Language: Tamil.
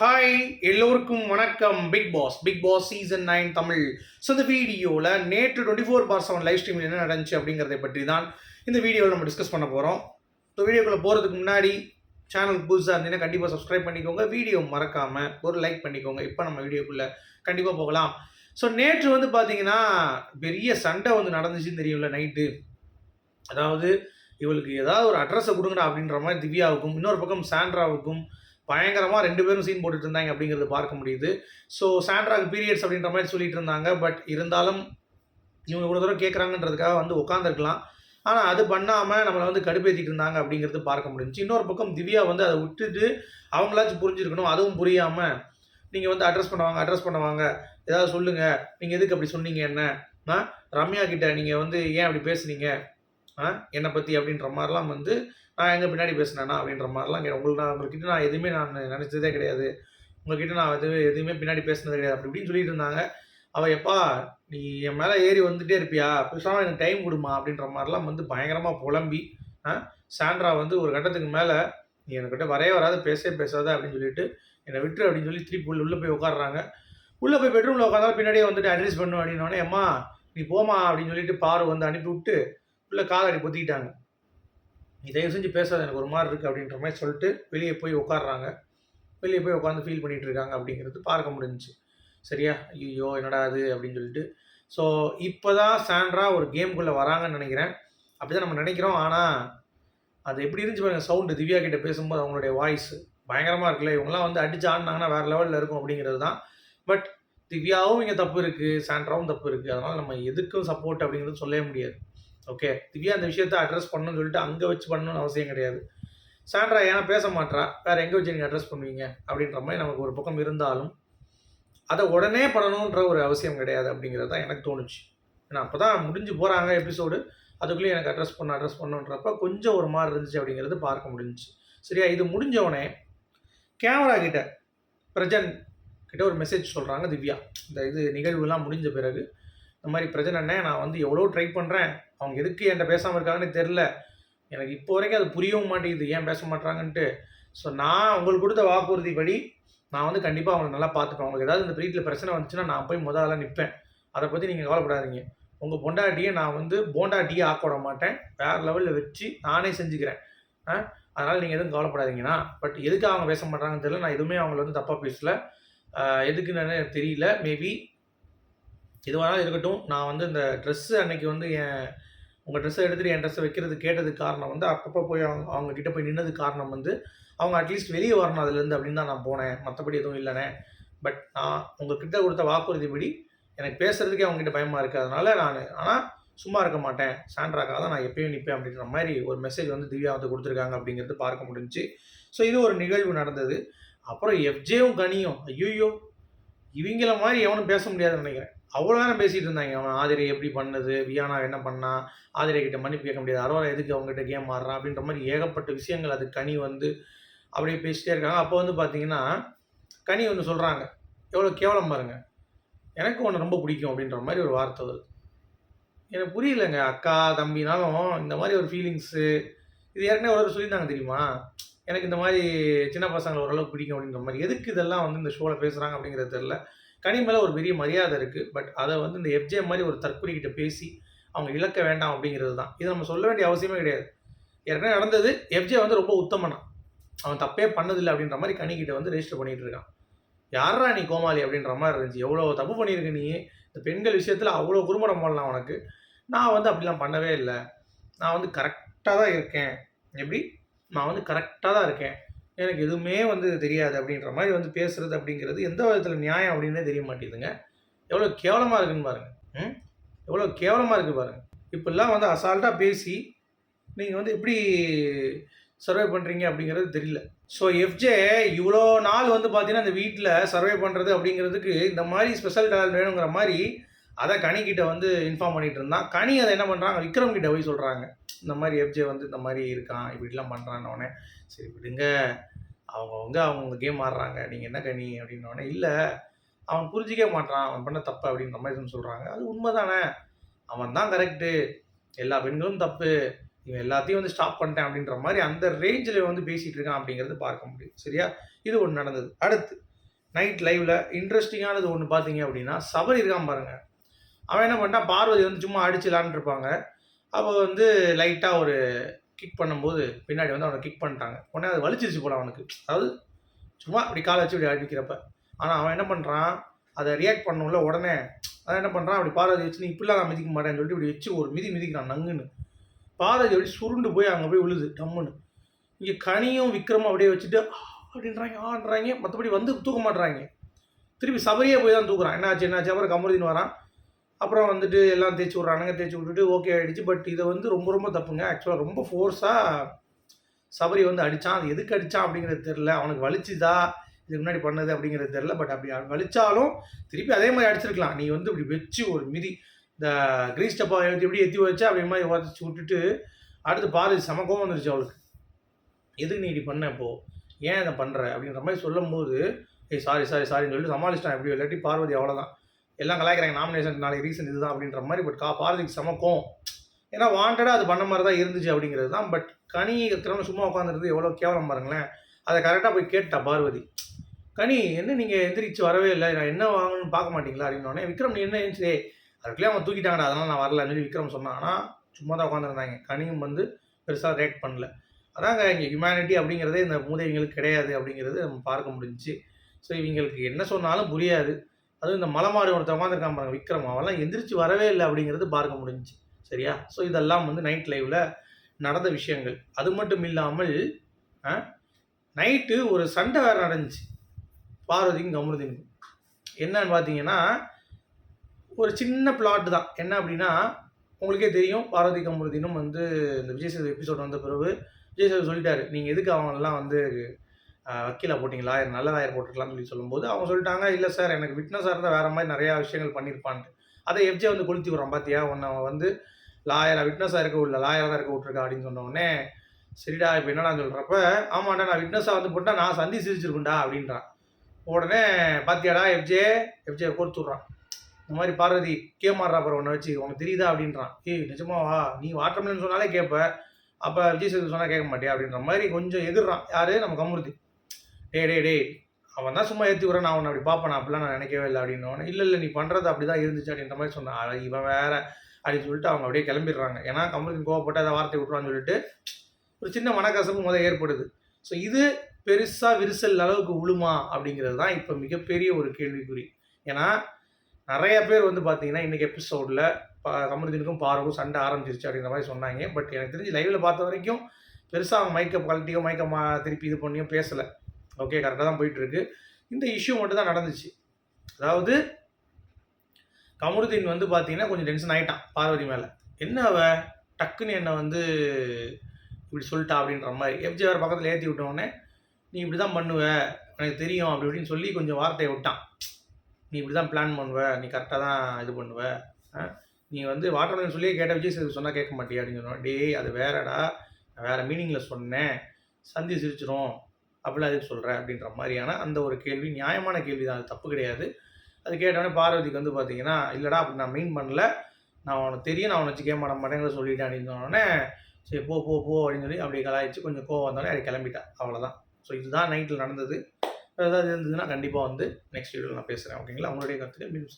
ஹாய் எல்லோருக்கும் வணக்கம். Bigg Boss Bigg Boss season nine Tamil. So இந்த வீடியோவில் நேற்று twenty four by seven live ஸ்ட்ரீமில் என்ன நடந்துச்சு அப்படிங்கிறத பற்றி தான் இந்த வீடியோவில் நம்ம டிஸ்கஸ் பண்ண போகிறோம் ஸோ வீடியோக்குள்ளே போகிறதுக்கு முன்னாடி சேனல் புதுசாக இருந்தீங்கன்னா கண்டிப்பாக சப்ஸ்கிரைப் பண்ணிக்கோங்க. வீடியோ மறக்காமல் ஒரு லைக் பண்ணிக்கோங்க. இப்போ நம்ம வீடியோக்குள்ளே கண்டிப்பாக போகலாம். ஸோ நேற்று வந்து பார்த்தீங்கன்னா பெரிய சண்டை வந்து நடந்துச்சுன்னு தெரியும்ல நைட்டு அதாவது இவளுக்கு ஏதாவது ஒரு அட்ரஸை கொடுங்கடா அப்படின்ற மாதிரி திவ்யாவுக்கும் இன்னொரு பக்கம் சாண்ட்ராவுக்கும் பயங்கரமாக ரெண்டு பேரும் சீன் போட்டுட்டு இருந்தாங்க அப்படிங்கிறது பார்க்க முடியுது. ஸோ சாண்ட்ராக்கு பீரியட்ஸ் அப்படின்ற மாதிரி சொல்லிட்டு இருந்தாங்க. பட் இருந்தாலும் இவங்க இவ்வளோ தூரம் கேட்குறாங்கன்றதுக்காக வந்து உட்காந்துருக்கலாம் ஆனால் அது பண்ணாமல் நம்மளை வந்து கடுப்பேற்றிட்டு இருந்தாங்க அப்படிங்கிறது பார்க்க முடிஞ்சு இன்னொரு பக்கம் திவ்யா வந்து அதை விட்டுட்டு அவங்களாச்சும் புரிஞ்சிருக்கணும். அதுவும் புரியாமல் நீங்கள் வந்து அட்ரஸ் பண்ணுவாங்க அட்ரஸ் பண்ணுவாங்க. ஏதாவது சொல்லுங்கள் நீங்கள் எதுக்கு அப்படி சொன்னீங்க என்ன? ஆ? ரம்யா கிட்ட நீங்கள் வந்து ஏன் அப்படி பேசுனீங்க? என்னை பற்றி அப்படின்ற மாதிரிலாம் வந்து நான் எங்கே பின்னாடி பேசினேனா அப்படின்ற மாதிரிலாம் உங்களுக்கு நான் உங்கள்கிட்ட நான் எதுவுமே நான் நினச்சதே கிடையாது. உங்கள்கிட்ட நான் எதுவுமே எதுவுமே பின்னாடி பேசினது கிடையாது. அப்படி இப்படின்னு சொல்லிட்டு இருந்தாங்க. அவள் எப்பா நீ என் மேலே ஏறி வந்துகிட்டே இருப்பியா? பேசாமல் எனக்கு டைம் கொடுமா அப்படின்ற மாதிரிலாம் வந்து பயங்கரமாக புலம்பி ஆ? சாண்ட்ரா வந்து ஒரு கட்டத்துக்கு மேலே நீ என்கிட்ட வரவே வராது பேசவே பேசாத அப்படின்னு சொல்லிட்டு என்னை விட்டுரு அப்படின்னு சொல்லி திருப்பி உள்ள உள்ளே போய் உட்காடுறாங்க உள்ளே போய் பெட்ரூமில் உட்காந்தாலும் பின்னாடியே வந்துட்டு அட்ரஸ் பண்ணு அப்படின்னோடனே அம்மா நீ போமா அப்படின்னு சொல்லிட்டு பாரு வந்து அனுப்பி விட்டு உள்ள காலடி பொத்திக்கிட்டாங்க. நீ தயவு செஞ்சு பேசாத எனக்கு ஒரு மாதிரி இருக்குது அப்படின்ற மாதிரி சொல்லிட்டு வெளியே போய் உட்காடுறாங்க வெளியே போய் உட்காந்து ஃபீல் பண்ணிகிட்டு இருக்காங்க அப்படிங்கிறது பார்க்க முடிஞ்சிச்சு. சரியா? ஐயோ என்னடா அது அப்படின்னு சொல்லிட்டு. ஸோ இப்போ தான் சாண்ட்ரா ஒரு கேம்குள்ளே வராங்கன்னு நினைக்கிறேன். அப்படி தான் நம்ம நினைக்கிறோம். ஆனால் அது எப்படி இருந்துச்சு பாருங்கள் சவுண்டு திவ்யா கிட்டே பேசும்போது அவங்களுடைய வாய்ஸ் பயங்கரமாக இருக்குல்ல. இவங்களாம் வந்து அடிச்சு ஆடினாங்கன்னா வேறு லெவலில் இருக்கும் அப்படிங்கிறது தான் பட் திவ்யாவும் இங்கே தப்பு இருக்குது சாண்ட்ராவும் தப்பு இருக்குது அதனால் நம்ம எதுக்கும் சப்போர்ட் அப்படிங்கிறது சொல்லவே முடியாது. ஓகே திவ்யா அந்த விஷயத்த அட்ரஸ் பண்ணணும்னு சொல்லிட்டு அங்கே வச்சு பண்ணணும்னு அவசியம் கிடையாது. சாண்ட்ரா ஏன்னா பேச மாட்றா? வேறு எங்கே வச்சு நீங்கள் அட்ரஸ் பண்ணுவீங்க? அப்படின்ற மாதிரி நமக்கு ஒரு பக்கம் இருந்தாலும் அதை உடனே பண்ணணுன்ற ஒரு அவசியம் கிடையாது அப்படிங்கிறது தான் எனக்கு தோணுச்சு. ஏன்னா அப்போ தான் முடிஞ்சு போகிறாங்க எபிசோடு அதுக்குள்ளேயே எனக்கு அட்ரஸ் பண்ண அட்ரஸ் பண்ணுன்றப்ப கொஞ்சம் ஒரு மாதிரி இருந்துச்சு அப்படிங்கிறது பார்க்க முடிஞ்சுச்சு. சரியா? இது முடிஞ்சவொடனே கேமரா கிட்ட பிரஜன் கிட்ட ஒரு மெசேஜ் சொல்கிறாங்க திவ்யா. இந்த இது நிகழ்வுலாம் முடிஞ்ச பிறகு இந்த மாதிரி பிரச்சனை என்ன? நான் வந்து எவ்வளோ ட்ரை பண்ணுறேன் அவங்க எதுக்கு என்கிட்ட பேசாமல் இருக்காங்கன்னு தெரில எனக்கு இப்போ வரைக்கும் அது புரியவும் மாட்டேங்குது. ஏன் பேச மாட்டாங்கன்ட்டு ஸோ நான் உங்களுக்கு கொடுத்த வாக்குறுதி படி நான் வந்து கண்டிப்பாக அவங்களை நல்லா பார்த்துப்பேன். உங்களுக்கு ஏதாவது இந்த வீட்டில் பிரச்சனை வந்துச்சுன்னா நான் போய் முதல்ல நிற்பேன் அதை பற்றி நீங்கள் கவலைப்படாதீங்க. உங்கள் பொண்டாட்டியை நான் வந்து போண்டாட்டியை ஆக்க விட மாட்டேன். வேறு லெவலில் வச்சு நானே செஞ்சுக்கிறேன். ஆ? அதனால் நீங்கள் எதுவும் கவலைப்படாதீங்கண்ணா. பட் எதுக்கு அவங்க பேச மாட்டாங்கன்னு தெரியல. நான் எதுவுமே அவங்கள வந்து தப்பாக பேசல. எதுக்குன்னு தெரியல. மேபி எதுவாக இருக்கட்டும் நான் வந்து இந்த ட்ரெஸ்ஸு அன்னைக்கு வந்து என் உங்கள் ட்ரெஸ்ஸை எடுத்துகிட்டு என் ட்ரெஸ்ஸை வைக்கிறது கேட்டதுக்கு காரணம் வந்து அப்பப்போ போய் அவங்க அவங்கக்கிட்ட போய் நின்னது காரணம் வந்து அவங்க அட்லீஸ்ட் வெளியே வரணும் அதுலேருந்து அப்படின்னு தான் நான் போனேன். மற்றபடி எதுவும் இல்லைனே பட் நான் உங்ககிட்ட கொடுத்த வாக்குறுதிப்படி எனக்கு பேசுகிறதுக்கே அவங்ககிட்ட பயமாக இருக்குது அதனால் நான் ஆனால் சும்மா இருக்க மாட்டேன். சாண்ட்ராக்காக தான் நான் எப்பயும் நிற்பேன் அப்படின்ற மாதிரி ஒரு மெசேஜ் வந்து திவ்யா வந்து கொடுத்துருக்காங்க அப்படிங்கிறது பார்க்க முடிஞ்சுச்சு. ஸோ இது ஒரு நிகழ்வு நடந்தது. அப்புறம் எஃப்ஜேவும் கனியும் ஐயோ இவங்கள மாதிரி எவனும் பேச முடியாதுன்னு நினைக்கிறேன். அவ்வளோ நேரம் பேசிகிட்டு இருந்தாங்க. அவன் ஆதிரை எப்படி பண்ணது? வியானா என்ன பண்ணா? ஆதிரை கிட்ட மன்னிப்பு கேட்க முடியாது. அரோரா எதுக்கு அவங்ககிட்ட கேம் ஆடுறான் அப்படின்ற மாதிரி ஏகப்பட்ட விஷயங்கள் அது கனி வந்து அப்படியே பேசிட்டே இருக்காங்க. அப்போ வந்து பார்த்தீங்கன்னா கனி ஒன்று சொல்கிறாங்க எவ்வளோ கேவலம் பாருங்க. எனக்கு ஒன்று ரொம்ப பிடிக்கும் அப்படின்ற மாதிரி ஒரு வார்த்தை வருது. எனக்கு புரியலைங்க. அக்கா தம்பினாலும் இந்த மாதிரி ஒரு ஃபீலிங்ஸு இது ஏற்கனவே ஒரு சொல்லியிருந்தாங்க தெரியுமா? எனக்கு இந்த மாதிரி சின்ன பசங்களை ஓரளவுக்கு பிடிக்கும் அப்படின்ற மாதிரி. எதுக்கு இதெல்லாம் வந்து இந்த ஷோவில் பேசுகிறாங்க அப்படிங்கிறது தெரில கனி மேலே ஒரு பெரிய மரியாதை இருக்குது பட் அதை வந்து இந்த எஃப்ஜே மாதிரி ஒரு தற்கொலை கிட்ட பேசி அவங்க இழக்க வேண்டாம் அப்படிங்கிறது தான். இது நம்ம சொல்ல வேண்டிய அவசியமே கிடையாது. ஏற்கனவே நடந்தது. எஃப்ஜே வந்து ரொம்ப உத்தமனா. அவன் தப்பே பண்ணதில்லை அப்படின்ற மாதிரி கனிக்கிட்ட வந்து ரெஜிஸ்டர் பண்ணிகிட்டு இருக்கான். யாரா நீ கோமாளி அப்படின்ற மாதிரி இருந்துச்சு. எவ்வளோ தப்பு பண்ணியிருக்கு நீ? இந்த பெண்கள் விஷயத்தில் அவ்வளோ குறும்படம் பண்ணலாம் உனக்கு. நான் வந்து அப்படிலாம் பண்ணவே இல்லை. நான் வந்து கரெக்டாக தான் இருக்கேன். எப்படி? நான் வந்து கரெக்டாக தான் இருக்கேன். எனக்கு எதுவுமே வந்து தெரியாது அப்படின்ற மாதிரி வந்து பேசுகிறது அப்படிங்கிறது எந்த விதத்தில் நியாயம் அப்படின்னே தெரிய மாட்டேங்குதுங்க. எவ்வளோ கேவலமாக இருக்குன்னு பாருங்கள் ம்? எவ்வளோ கேவலமாக இருக்குது பாருங்கள் இப்படிலாம் வந்து அசால்ட்டாக பேசி நீங்கள் வந்து எப்படி சர்வே பண்ணுறீங்க அப்படிங்கிறது தெரியல. ஸோ எஃப்ஜே இவ்வளோ நாள் வந்து பார்த்தீங்கன்னா இந்த வீட்டில் சர்வே பண்ணுறது அப்படிங்கிறதுக்கு இந்த மாதிரி ஸ்பெஷல் டால் வேணுங்கிற மாதிரி அதை கனி கிட்ட வந்து இன்ஃபார்ம் பண்ணிட்டு இருந்தான். கனி அதை என்ன பண்ணுறாங்க விக்ரம் கிட்ட போய் சொல்கிறாங்க இந்த மாதிரி எஃப்ஜே வந்து இந்த மாதிரி இருக்கான் இப்படிலாம் பண்ணுறான்னொடனே சரி விடுங்க. அவங்கவுங்க அவங்கவுங்க கேம் ஆடுறாங்க. நீங்கள் என்ன கனி? அப்படின்னோடனே இல்லை அவன் புரிஞ்சிக்க மாட்டான் அவன் பண்ண தப்பு அப்படின்ற மாதிரி சொல்கிறாங்க அது உண்மை தானே அவன் தான் கரெக்டு எல்லா பெண்களும் தப்பு. இவன் எல்லாத்தையும் வந்து ஸ்டாப் பண்ணிட்டேன் அப்படின்ற மாதிரி அந்த ரேஞ்சில் வந்து பேசிகிட்டு இருக்கான் அப்படிங்கிறது பார்க்க முடியும். சரியா? இது ஒன்று நடந்தது. அடுத்து நைட் லைவில் இன்ட்ரெஸ்டிங்கானது ஒன்று பார்த்தீங்க அப்படின்னா சபரி இருக்கான் பாருங்கள் அவன் என்ன பண்ணிட்டான்? பார்வதி வந்து சும்மா அடிச்சு இருப்பாங்க. அப்போ வந்து லைட்டாக ஒரு கிக் பண்ணும்போது பின்னாடி வந்து அவனை கிக் பண்ணிட்டாங்க. உடனே அது வலிச்சிருச்சு போல அவனுக்கு. அதாவது சும்மா அப்படி காலை வச்சு இப்படி அடிக்கிறப்ப. ஆனால் அவன் என்ன பண்ணுறான் அதை ரியாக்ட் பண்ணும்ல உடனே. அதை என்ன பண்ணுறான் அப்படி பார்வதி வச்சு நீ இப்படிலாம் நான் மிதிக்க மாட்டேன்னு சொல்லிட்டு இப்படி வச்சு ஒரு மிதி மிதிக்கிறான் நங்குன்னு. பார்வதி அப்படி சுருண்டு போய் அங்கே போய் விழுது டம்முன்னு. இங்கே கனியும் விக்ரமும் அப்படியே வச்சுட்டு அப்படின்றாங்க ஆன்றாங்க. மற்றபடி வந்து தூக்க மாட்றாங்க. திருப்பி சபரியே போய் தான் தூக்குறான். என்னாச்சு என்னாச்சு? அப்புறம் கமருதின்னு வரான். அப்புறம் வந்துட்டு எல்லாம் தேய்ச்சி விட்றானுங்க தேய்ச்சி விட்டுட்டு ஓகே ஆகிடுச்சு பட் இதை வந்து ரொம்ப ரொம்ப தப்புங்க. ஆக்சுவலாக ரொம்ப ஃபோர்ஸாக சபரி வந்து அடித்தான் அது எதுக்கு அடித்தான் அப்படிங்கிறது தெரில அவனுக்கு வலிச்சுதா? இதுக்கு முன்னாடி பண்ணது அப்படிங்கிறது தெரில பட் அப்படி வலிச்சாலும் திருப்பி அதே மாதிரி அடிச்சிருக்கலாம். நீ வந்து இப்படி வச்சு ஒரு மிதி இந்த கிரீஸ் டப்பா எழுதி எப்படி எத்தி வச்சு அப்படி மாதிரி உதச்சி விட்டுட்டு அடுத்து பாதி செம வந்துருச்சு அவளுக்கு. எதுக்கு நீ இப்படி பண்ண இப்போது ஏன் இதை பண்ணுற அப்படின்ற மாதிரி சொல்லும்போது ஏய் சாரி சாரி சாரின்னு சொல்லிட்டு சமாளிச்சிட்டான். எப்படி இல்லாட்டி பார்வதி அவ்வளோதான் எல்லாம் கலாய்க்கிறாங்க. நாமினேஷன் நாளைக்கு ரீசன் இதுதான் அப்படின்ற மாதிரி பட் கா பார்வதிக்கு சமக்கும் ஏன்னா வாண்டடாக அது பண்ண மாதிரி தான் இருந்துச்சு அப்படிங்கிறது தான் பட் கனி திறமை சும்மா உட்காந்துருந்து எவ்வளோ கேவலம் பாருங்களேன். அதை கரெக்டாக போய் கேட்டா பார்வதி. கனி என்ன நீங்கள் எந்திரிச்சு வரவே இல்லை? நான் என்ன வாங்கணும்னு பார்க்க மாட்டீங்களா? அப்படின்னோடனே விக்ரம் நீ என்ன இருந்துச்சு அதுக்குள்ளே அவங்க தூக்கிட்டாங்கடா அதனால் நான் வரலன்னு சொல்லி விக்ரம் சொன்னான். ஆனால் சும்மா தான் உட்காந்துருந்தாங்க கனியும் வந்து பெருசாக ரேட் பண்ணல. அதாங்க இங்கே ஹியூமனிட்டி அப்படிங்கிறதே இந்த மூதைங்களுக்கு கிடையாது அப்படிங்கிறது நம்ம பார்க்க முடிஞ்சுச்சு. ஸோ இவங்களுக்கு என்ன சொன்னாலும் புரியாது. அதுவும் இந்த மலை மாறி ஒருத்தன் உட்காந்துருக்கான் பாருங்க விக்ரம். அவெல்லாம் எந்திரிச்சு வரவே இல்லை அப்படிங்கிறது பார்க்க முடிஞ்சுச்சு. சரியா? ஸோ இதெல்லாம் வந்து நைட் லைவில் நடந்த விஷயங்கள். அது மட்டும் இல்லாமல் நைட்டு ஒரு சண்டை வேறு நடந்துச்சு. பார்வதிக்கும் கமருதீனுக்கும் என்னன்னு பார்த்தீங்கன்னா ஒரு சின்ன பிளாட் தான். என்ன அப்படின்னா உங்களுக்கே தெரியும் பார்வதி கமருதினும் வந்து இந்த விஜய் சேது எபிசோட் வந்த பிறகு விஜய் சேது சொல்லிட்டாரு நீங்கள் எதுக்கு அவங்களெல்லாம் வந்து வக்கீலை போட்டிங்களா? நல்ல லாயர் போட்டுக்கலாம்னு சொல்லி சொல்லும்போது அவங்க சொல்லிட்டாங்க இல்லை சார் எனக்கு விட்னஸாக இருந்தால் வேறு மாதிரி நிறையா விஷயங்கள் பண்ணியிருப்பான்ட்டு அதை எஃப்ஜே வந்து கொளுத்தி விட்றான் பார்த்தியா உன்னை வந்து லாயராக விட்னஸாக இருக்க உள்ள லாயராக தான் இருக்க விட்ருக்கா அப்படின்னு சொன்னோடனே சரிடா இப்போ என்னடா சொல்கிறப்ப ஆமாண்டா நான் விட்னஸாக வந்து போட்டால் நான் சந்தி சிரிச்சிருக்குண்டா அப்படின்றான். உடனே பாத்தியாடா எஃப்ஜே எஃப்ஜே கொடுத்து விட்றான். இந்த மாதிரி பார்வதி கேமாடுறா அப்புறம் உன்னை வச்சு உனக்கு தெரியுதா? அப்படின்றான். ஏய் நிஜமாவா நீ வாட்டர்மெலன் சொன்னாலே கேட்ப அப்போ விஜய் சேது சொன்னால் கேட்க மாட்டியா? அப்படின்ற மாதிரி கொஞ்சம் எதிர்றான். யாரு? நம்ம கமுருதி. டே டே டே அவன் தான் சும்மா ஏற்றி விட்றேன் நான் அவனை அப்படி பார்ப்பேன் அப்படிலாம் நான் நினைக்கவே இல்லை அப்படின்னு இல்லை இல்லை நீ பண்ணுறது அப்படி தான் இருந்துச்சு அப்படின்ற மாதிரி சொன்னான். இவன் வேற அப்படின்னு சொல்லிட்டு அவங்க அப்படியே கிளம்பிடுறாங்க. ஏன்னா கமலுக்கு கோவப்பட்டு அதை வார்த்தை விட்ருவான்னு சொல்லிட்டு ஒரு சின்ன மனக்கசப்பு முதல் ஏற்படுது. ஸோ இது பெருசாக விரிசல் அளவுக்கு விழுமா அப்படிங்கிறது தான் இப்போ மிகப்பெரிய ஒரு கேள்விக்குறி. ஏன்னா நிறைய பேர் வந்து பார்த்தீங்கன்னா இன்றைக்கி எபிசோடில் கமருதீனுக்கும் பாருக்கும் சண்டை ஆரம்பிச்சிருச்சு அப்படிங்கிற மாதிரி சொன்னாங்க. பட் எனக்கு தெரிஞ்சு லைவில் பார்த்த வரைக்கும் பெருசாக அவங்க மைக்கப் குவாலிட்டியோ மைக்க மா திருப்பி இது பண்ணியோ பேசலை. ஓகே கரெக்டாக தான் போயிட்டுருக்கு. இந்த இஷ்யூ மட்டும் தான் நடந்துச்சு. அதாவது கமருதீன் வந்து பார்த்தீங்கன்னா கொஞ்சம் டென்ஷன் ஆகிட்டான் பார்வதி மேலே. என்ன அவ? டக்குன்னு என்னை வந்து இப்படி சொல்லிட்டா அப்படின்ற மாதிரி. எஃப்ஜிஆர் வேறு பக்கத்தில் ஏற்றி விட்டோடனே நீ இப்படி தான் பண்ணுவ எனக்கு தெரியும் அப்படி இப்படின்னு சொல்லி கொஞ்சம் வார்த்தையை விட்டான். நீ இப்படி தான் பிளான் பண்ணுவ நீ கரெக்டாக தான் இது பண்ணுவ. ஆ? நீ வந்து வாட்டர் சொல்லியே கேட்ட விஜய் சேது சொன்னால் கேட்க மாட்டியா? அப்படின்னு சொன்னோம். டேய் அது வேறடா நான் வேறு மீனிங்கில் சொன்னேன். சந்தி சிரிச்சிரும். அப்படிலாம் எதுக்கு சொல்கிற அப்படின்ற மாதிரியான அந்த ஒரு கேள்வி நியாயமான கேள்வி தான். அது தப்பு கிடையாது. அது கேட்டோடனே பார்வதிக்கு வந்து பார்த்தீங்கன்னா இல்லைடா அப்படி நான் மீன் பண்ணல. நான் உனக்கு தெரியும். நான் உன்னை வச்சு கேம் பண்ண மாட்டேங்கிற சொல்லிட்டேன். அப்படின்னு சொன்னோடனே சரி போ போ போ அப்படின்னு சொல்லி அப்படியே கலாய்ச்சி கொஞ்சம் கோவம் வந்தோடனே அப்படி கிளம்பிட்டா. அவ்வளோதான் ஸோ இதுதான் நைட்டில் நடந்தது. ஏதாவது இருந்ததுன்னா கண்டிப்பாக வந்து நெக்ஸ்ட் வீடியோவில் நான் பேசுகிறேன் ஓகேங்களா? உங்களுடைய கருத்துக்கள் மீண்டும்